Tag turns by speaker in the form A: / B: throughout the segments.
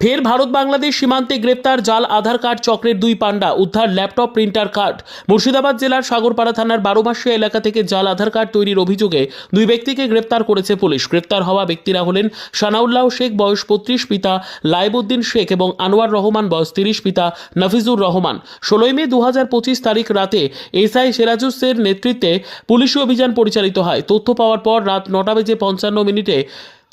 A: ফের ভারত বাংলাদেশ সীমান্তে গ্রেপ্তার জাল, আধার কার্ড, চক্রের দুই পান্ডা, উদ্ধার ল্যাপটপ, প্রিন্টার কার্ড। মুর্শিদাবাদ জেলার সাগরপাড়া থানার বারোমাসিয়া এলাকা থেকে জাল, আধার কার্ড তৈরির অভিযোগে দুই ব্যক্তিকে গ্রেপ্তার করেছে পুলিশ। গ্রেপ্তার হওয়া ব্যক্তিরা হলেন সানাউল্লাহ শেখ, বয়স পঁয়ত্রিশ পিতা লাইবুদ্দিন শেখ এবং আনোয়ার রহমান, বয়স তিরিশ পিতা নাফিজুর রহমান। ষোলোই মে দু হাজার পঁচিশ তারিখ রাতে এসআই সেরাজুসের নেতৃত্বে পুলিশি অভিযান পরিচালিত হয়। তথ্য পাওয়ার পর রাত নটা বেজে পঞ্চান্ন মিনিটে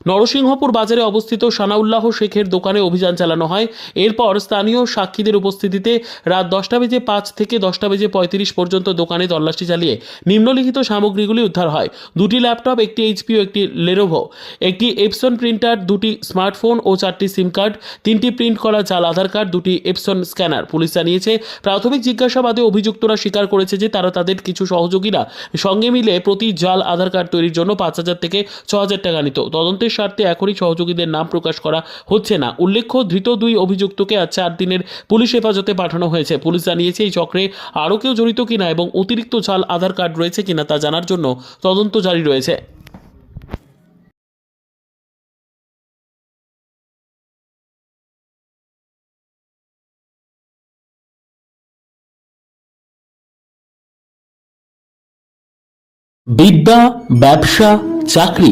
A: নরসিংহপুর বাজারে অবস্থিত সানাউল্লাহ শেখের দোকানে অভিযান চালানো হয়। এরপর স্থানীয় সাক্ষীদের উপস্থিতিতে রাত দশটা বেজে পাঁচ থেকে দশটা বেজে পঁয়ত্রিশ পর্যন্ত দোকানে তল্লাশি চালিয়ে নিম্নলিখিত সামগ্রীগুলি উদ্ধার হয়। দুটি ল্যাপটপ, একটি এইচপি ও একটি লেনোভো। একটি এপসন প্রিন্টার, দুটি স্মার্টফোন ও চারটি সিম কার্ড। তিনটি প্রিন্ট করা জাল আধার কার্ড, দুটি এপসন স্ক্যানার। পুলিশ জানিয়েছে, প্রাথমিক জিজ্ঞাসাবাদে অভিযুক্তরা স্বীকার করেছে যে তারা তাদের কিছু সহযোগীরা সঙ্গে মিলে প্রতি জাল আধার কার্ড তৈরির জন্য পাঁচ হাজার থেকে ছ হাজার টাকা নিত। তদন্তের স্বার্থে এখনই সহযোগীদের নাম প্রকাশ করা হচ্ছে না। উল্লেখ্য, ধৃত দুই অভিযুক্তকে আজ চার দিনের পুলিশ হেফাজতে পাঠানো হয়েছে। পুলিশ জানিয়েছে, এই চক্রে আরও কেউ জড়িত কিনা এবং অতিরিক্ত জাল আধার কার্ড রয়েছে কিনা তা জানার জন্য তদন্ত জারি রয়েছে। বিদ্যা, ব্যবসা, চাকরি